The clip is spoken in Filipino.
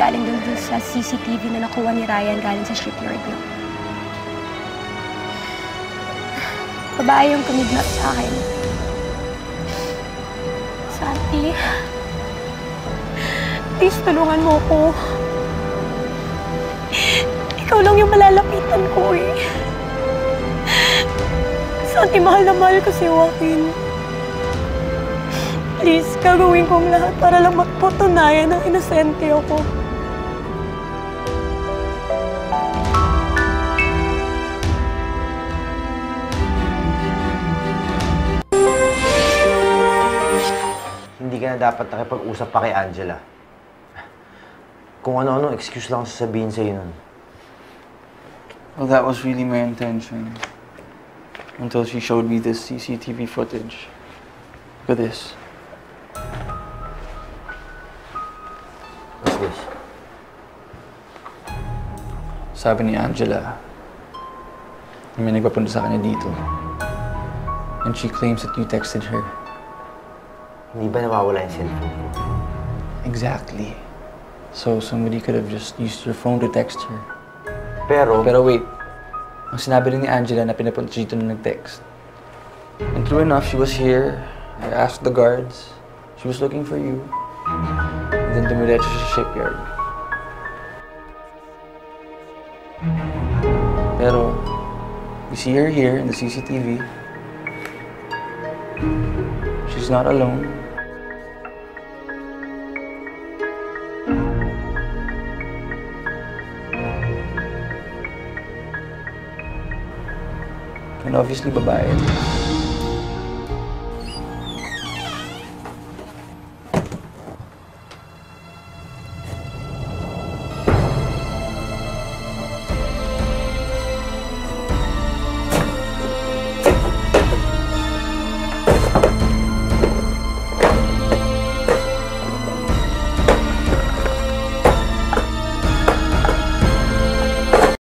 galing dun, dun sa CCTV na nakuha ni Ryan galing sa shipyard niyo. Babae yung kumidnap sa akin. Santi, please tulungan mo ko. Ikaw lang yung malalapitan ko eh. Santi, mahal na mahal ko si Joaquin. Please, gagawin kong lahat para lang magpatunayan na inosente ako. Hindi ka na dapat nakipag-usap pa kay Angela. Kung ano-ano, excuse lang sasabihin sa'yo nun. Well, that was really my intention. Until she showed me this CCTV footage. Look at this. This? Sabi ni Angela, may nagpapunta sa kanya dito. And she claims that you texted her. Hindi ba nawawala yung cellphone ko? Exactly. So somebody could have just used your phone to text her. Pero, Pero wait, ang sinabi rin ni Angela na pinapunta dito na nag-text. And true enough, she was here. I asked the guards. She was looking for you. Siya sa shipyard. Pero, we see her here in the CCTV. She's not alone. And obviously, babae.